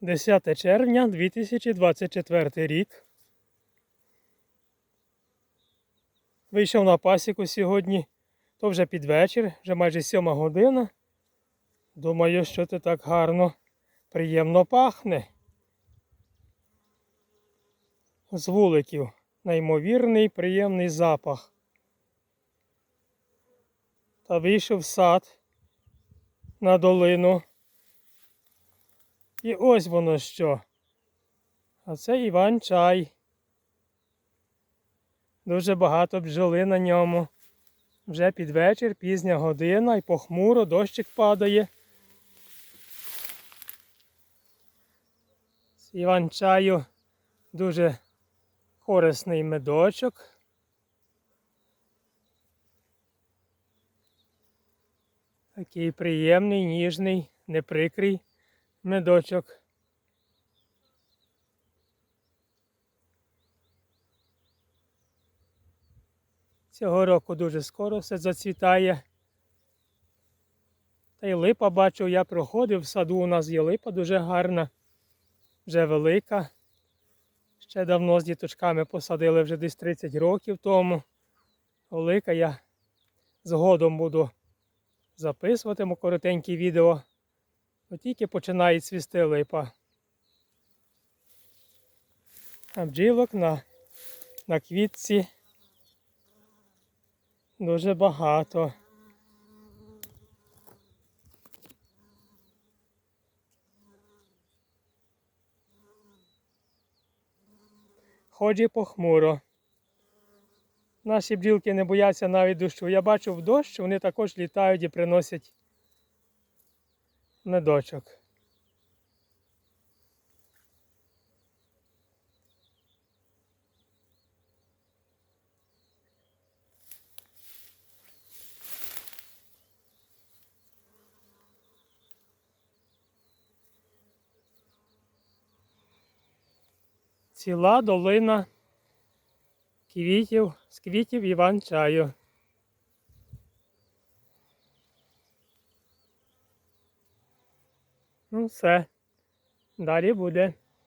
10 червня 2024 рік. Вийшов на пасіку сьогодні, то вже під вечір, вже майже сьома година. Думаю, що це так гарно, приємно пахне. З вуликів. Неймовірний приємний запах. Та вийшов в сад на долину. І ось воно що. А це Іван чай. Дуже багато бджоли на ньому. Вже під вечір, пізня година і похмуро дощик падає. З Іван чаю дуже корисний медочок. Такий приємний, ніжний, неприкрий медочок. Цього року дуже скоро все зацвітає. Та й липа бачу, я проходив в саду, у нас є липа дуже гарна, вже велика. Ще давно з діточками посадили вже десь 30 років тому. Велика я згодом буду записуватиму коротенькі відео. Бо тільки починає цвісти липа. А бджілок на, на квітці дуже багато. Ході похмуро. Наші бджілки не бояться навіть дощу. Я бачу в дощ, вони також літають і приносять медочок. Ціла долина квітів з квітів Іван чаю. Ну все. Далі буде.